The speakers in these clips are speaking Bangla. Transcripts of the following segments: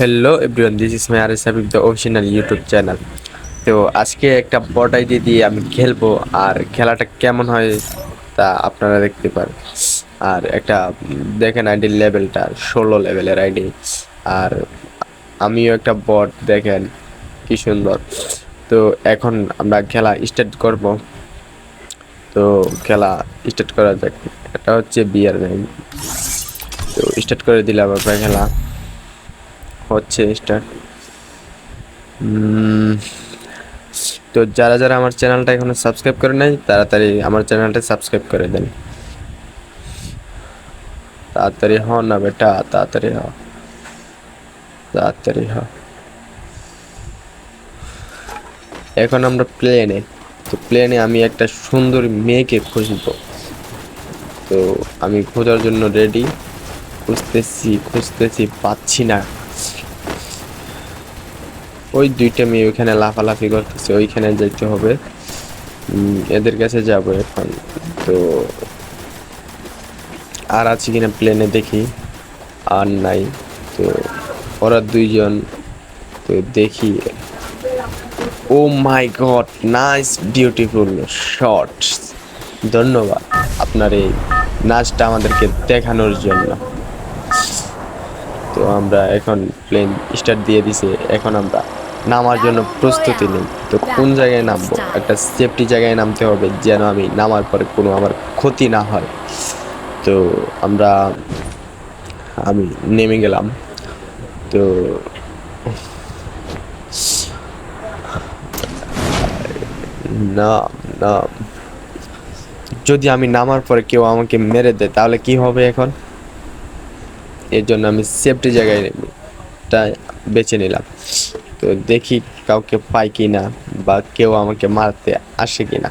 Hello everyone this is my R S Habib the official YouTube channel তো আজকে একটা বট আইডি দিয়ে আমি খেলব, আর খেলাটা কেমন হয় তা আপনারা দেখতে পারেন। আর একটা, দেখেন আইডির লেভেলটা ষোলো লেভেলের আইডি আর আমিও একটা বট দেখেন কি সুন্দর। তো এখন আমরা খেলা স্টার্ট করব। তো খেলা স্টার্ট করা যাক। এটা হচ্ছে বিয়ার র্যাঙ্ক তো স্টার্ট করে দিলাম আমরা খেলা। হচ্ছে স্টার্ট তো যারা যারা আমার চ্যানেলটা এখনও সাবস্ক্রাইব করে নাই, তাড়াতাড়ি আমার চ্যানেলটা সাবস্ক্রাইব করে দেন। তাড়াতাড়ি হ না বেটা, তাড়াতাড়ি হ। তাড়াতাড়ি হ। এখন আমরা প্লেনে তো প্লেনে আমি একটা সুন্দর মেয়েকে খুঁজব। তো আমি খোঁজার জন্য রেডি খুঁজতেছি খুঁজতেছি, পাচ্ছি না। ওই দুইটা মেয়ে ওইখানে লাফালাফি করতেছে, ওইখানে যেতে হবে। এদের কাছে যাব এখন। তো আর আছে কিনা প্লেনে দেখি, আর নাই। তো ওরা দুইজন, তো দেখি। ও my god, nice, beautiful shorts ধন্যবাদ আপনার এই নাচটা আমাদেরকে দেখানোর জন্য। তো আমরা এখন প্লেন স্টার্ট দিয়ে দিছে, এখন আমরা নামার জন্য প্রস্তুতি নিই তো কোন জায়গায় নামবো? একটা সেফটি জায়গায় নামতে হবে যেন আমি নামার পরে কোনো আমার ক্ষতি না হয়। তো আমরা, আমি নেমে গেলাম। তো না না। যদি আমি নামার পরে কেউ আমাকে মেরে দেয়, তাহলে কি হবে এখন? এর জন্য আমি সেফটি জায়গায় বেছে নিলাম। তো দেখি কাউকে পাই কি না বা কেউ আমাকে মারতে আসে কি না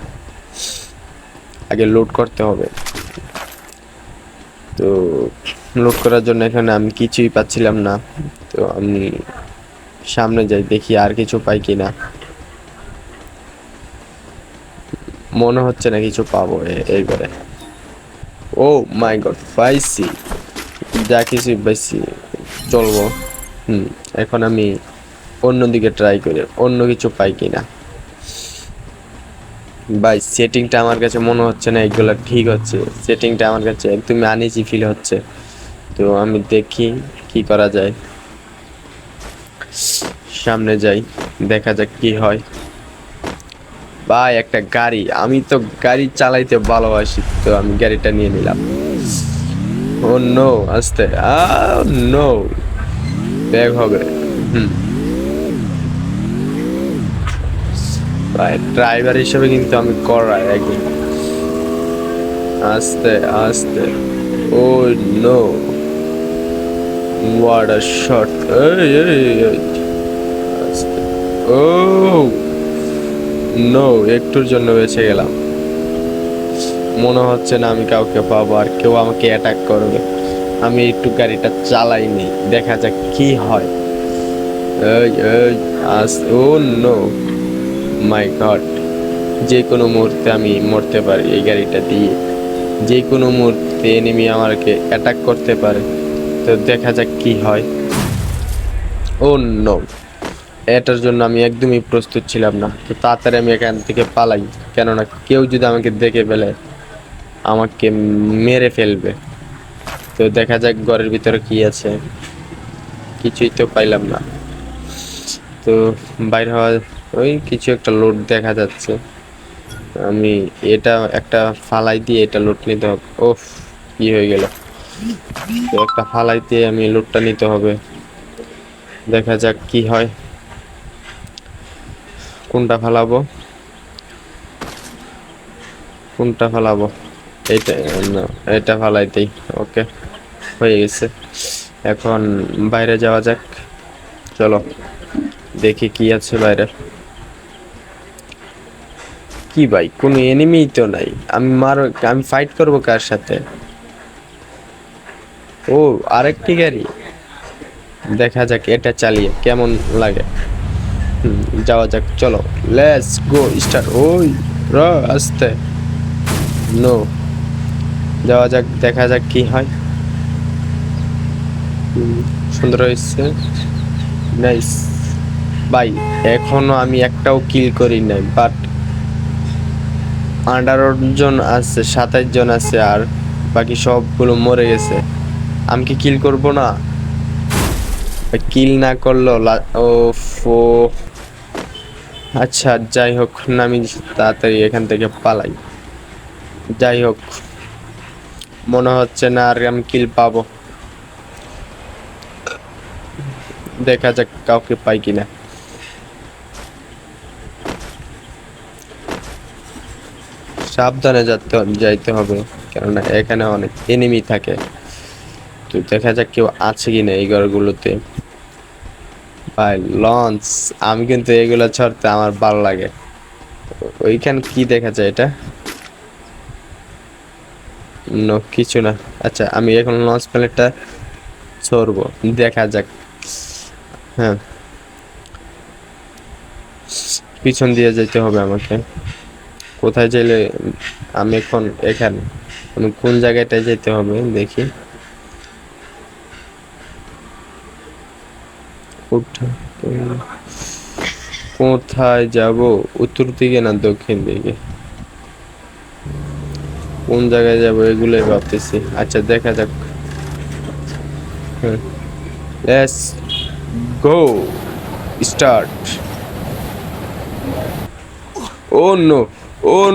আগে লোড করতে হবে। তো লোড করার জন্য এখানে আমি কিছুই পাচ্ছিলাম না। তো আমি সামনে যাই, দেখি আর কিছু পাই কি না মনে হচ্ছে না কিছু পাবো এই করে ও মাই গড, পাইছি। যা কিছু পাইছি, চলবো। হুম, এখন আমি অন্যদিকে ট্রাই করি, অন্য কিছু পাই কি না ভাই সেটিংটা আমার কাছে মনে হচ্ছে না এগুলো ঠিক হচ্ছে। সেটিংটা আমার কাছে একদমই আনইজি ফিল হচ্ছে। তো আমি দেখি কি করা যায়। সামনে যাই, দেখা যাক কি হয়। ভাই, একটা গাড়ি। আমি তো গাড়ি চালাইতে ভালোবাসি, তো আমি গাড়িটা নিয়ে নিলাম। ও নো আস্তে। নো ব্যাগ হবে। হুম ভাই ড্রাইভার হিসেবে কিন্তু আমি করাই, একদম। আস্তে আস্তে। Oh no what a shot এই এই আস্তে। ও। নো একটুর জন্য বেঁচে গেলাম। মনে হচ্ছে না আমি কাউকে পাবো, আর কেউ আমাকে অ্যাটাক করবে। আমি একটু গাড়িটা চালাইনি, দেখা যাক কি হয়। এই এই ও নো মাই গড, যে কোনো মুহূর্তে আমি মরতে পারি এই গাড়িটা দিয়ে। যে কোনো মুহূর্তে এনিমি আমাকে অ্যাটাক করতে পারে। তো দেখা যাক কি হয়। ও নো এটার জন্য আমি একদমই প্রস্তুত ছিলাম না। তো তাড়াতাড়ি আমি এখান থেকে পালাই, কেননা কেউ যদি আমাকে দেখে ফেলে, আমাকে মেরে ফেলবে। তো দেখা যাক ঘরের ভিতরে কি আছে। কিছুই তো পাইলাম না। তো বাইর হওয়া ওই কিছু একটা লোড দেখা যাচ্ছে। আমি এটা একটা ফালাই দিয়ে এটা লোড নিতে হবে। ওফ, কি হয়ে গেল? একটা ফালাই দিয়ে আমি লোডটা নিতে হবে। দেখা যাক কি হয়। কোনটা ফালাবো? কোনটা ফালাবো? এইটা, না, এটা ফালাইতেই ওকে, হয়ে গেছে। এখন বাইরে যাওয়া যাক। চলো, দেখি কি আছে বাইরে। কি ভাই? কোনো এনিমিই তো নাই। আমি মার, আমি ফাইট করব কার সাথে? ও, আরেকটি গাড়ি। দেখা যাক এটা চালিয়ে কেমন লাগে। যাওয়া যাক, চলো। লেটস গো স্টার্ট ওই, র, আস্তে। নো যাওয়া যাক, দেখা যাক কি হয়। সুন্দর হয়েছে। নাইস ভাই, এখনও আমি একটাও কিল করি নাই বাট আঠারো জন আছে, সাতাইশ জন আছে আর বাকি সবগুলো মরে গেছে। আমি কি কিল করব না? কিল না করল ও। ফো আচ্ছা যাই হোক, আমি তাড়াতাড়ি এখান থেকে পালাই। যাই হোক, মনে হচ্ছে না আর আমি কিল পাবো। দেখা যাক কাউকে পাই কিনা। সাবধানে যেতে, যাইতে হবে। কেননা এখানে অনেক এনিমি থাকে। তো দেখা যাক কেউ আছে কিনা এই ঘরগুলোতে। ভাই লঞ্চ আমি কিন্তু এগুলো ছাড়তে আমার ভালো লাগে। ওইখানে কি দেখা যায় এটা? কিছু না। আচ্ছা আমি এখন লঞ্চ প্লেটটা ছড়বো। দেখা যাক। হ্যাঁ। পিছন দিয়ে যেতে হবে আমাকে। কোথায় যাইলে আমি এখন এখানে, আমি কোন জায়গাটায় যেতে হবে দেখি। কোথায় যাব? উত্তর দিকে না দক্ষিণ দিকে? কোন জায়গায় যাব এগুলোই ভাবতেছি। আচ্ছা দেখা যাক। Let's go start oh no oh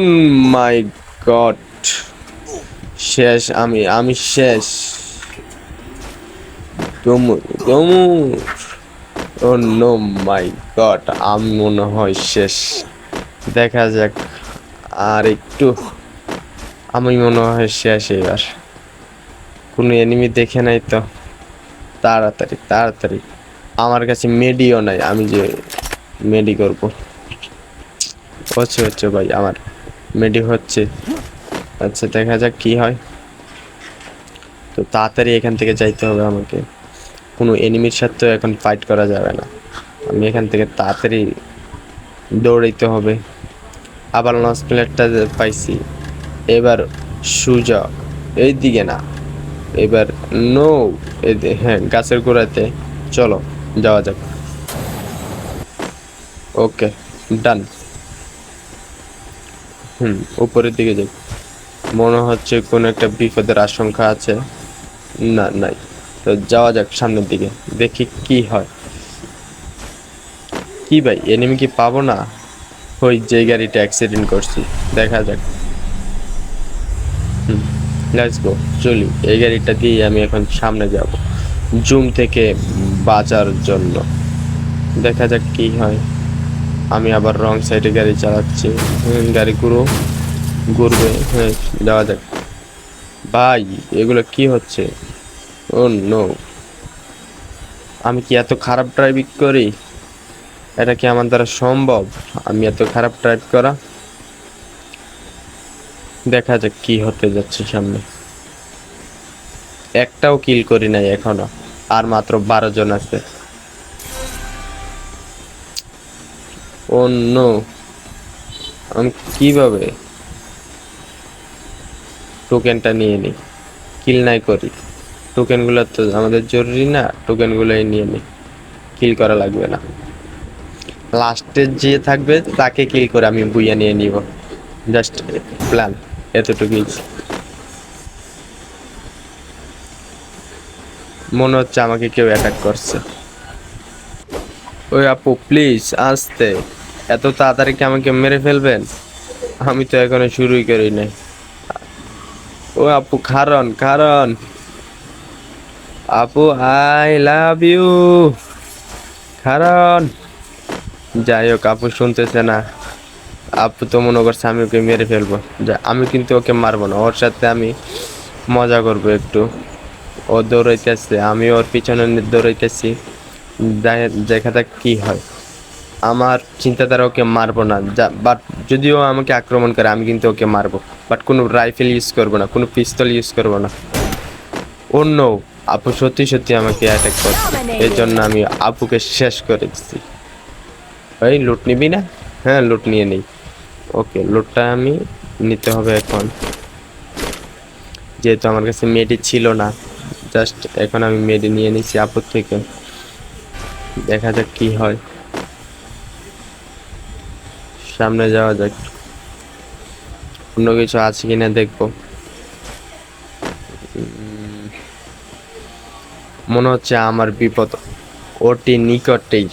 my god শেষ, আমি আমি শেষ। দমুর দমুর ও নো মাই গড আমি মনে হয় শেষ। দেখা যাক, আর একটু। আমি মনে হয় শেষ এবার। কোনো এনিমি দেখে নাই তো। তাড়াতাড়ি তাড়াতাড়ি। আমার কাছে মেডিও নাই, আমি যে মেডি করব হচ্ছে হচ্ছে ভাই, আমার মেডি হচ্ছে। আচ্ছা দেখা যাক কি হয়। তো তাড়াতাড়ি এখান থেকে যাইতে হবে আমাকে। কোনো এনিমির সাথে এখন ফাইট করা যাবে না। আমি এখান থেকে তাড়াতাড়ি দৌড়াইতে হবে। আবার লঞ্চ প্লেটটা পাইছি। এবার সুজা এই দিকে না। এবার নো হ্যাঁ গাছের গোড়াতে। চলো, যাওয়া যাক। ওকে ডান হুম, উপরের দিকে যাই। মনে হচ্ছে কোনো একটা বিপদের আশঙ্কা আছে। না, নাই। তো যাওয়া যাক সামনের দিকে, দেখি কি হয়। কি ভাই এনিমি কি পাবো না? ওই যে গাড়িটা অ্যাক্সিডেন্ট করছি, দেখা যাক। হুম লেটস গো চলি। এই গাড়িটা দিয়ে আমি এখন সামনে যাব জুম থেকে বাঁচার জন্য। দেখা যাক কি হয়। আমি আবার রং সাইডে গাড়ি চালাচ্ছি। গাড়ি ঘুরো। ঘুরবে। হ্যাঁ যাওয়া যাক। ভাই, এগুলো কি হচ্ছে? ও নো আমি কি এত খারাপ ড্রাইভিং করি? এটা কি আমার দ্বারা সম্ভব? আমি এত খারাপ ড্রাইভ করা? দেখা যাক কি হতে যাচ্ছে সামনে। একটাও কিল করি নাই এখনও। আর মাত্র বারো জন আছে। নো আমি কীভাবে টোকেনটা নিয়ে নিই? কিল নাই করি। টোকেনগুলো তো আমাদের জরুরি না টোকেনগুলোই নিয়ে নিই। কিল করা লাগবে না। লাস্টে যে থাকবে, তাকে কিল করে আমি বুইয়া নিয়ে নিব। জাস্ট প্ল্যান এতটুকুই। মনে হচ্ছে আমাকে কেউ অ্যাটাক করছে। ওই আপু প্লিজ আসতে। এত তাড়াতাড়ি কি আমাকে মেরে ফেলবেন? আমি তো এখনও শুরুই করি নাই। ও আপু কারণ কারণ আপু, আই লাভ ইউ। কারণ যাই হোক, আপু শুনতেছে না। আপু তো মনে করছে আমি ওকে মেরে ফেলব। যা, আমি কিন্তু ওকে মারবো না। ওর সাথে আমি মজা করব একটু। ও দৌড়াইতেছে আমি ওর পিছনে দৌড়াইতেছি। দেখা যাক কি হয়। আমার চিন্তাধারা ওকে মারবো না বাট যদিও আমাকে আক্রমণ করে, আমি কিন্তু ওকে মারবো বাট কোনো রাইফেল ইউজ করব না, কোনো পিস্তল ইউজ করব না। অন্য আপু সত্যি সত্যি আমাকে অ্যাটাক করছে এর জন্য আমি আপুকে শেষ করে দিচ্ছি ওই লুট নিবি না? হ্যাঁ লুট নিয়ে নেই। ওকে লুটটা আমি নিতে হবে এখন। যেহেতু আমার কাছে মেডি ছিল না জাস্ট এখন আমি মেডি নিয়ে নিচ্ছি আপুর থেকে। দেখা যাক কি হয়। সামনে যাওয়া যাক। অন্য কিছু আছে কিনা দেখব। মনে হচ্ছে আমার বিপদ ওটি নিকটেই।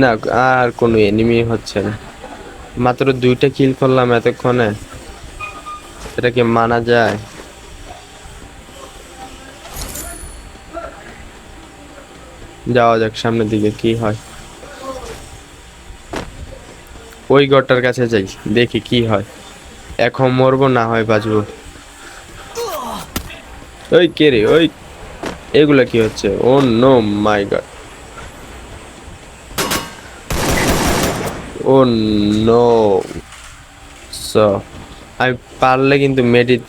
না, আর কোনো এনিমি হচ্ছে না। মাত্র দুইটা কিল করলাম এতক্ষণে। এটা কি মানা যায়? যাওয়া যাক, সামনের দিকে কি হয়। ওই ঘরটার কাছে যাই, দেখি কি হয়। এখন মরবো না হয় বাঁচবো। ওই কে রে, ওই এগুলা কি হচ্ছে? ও no my god. Oh no. So, আমি পারলে কিন্তু মেডিট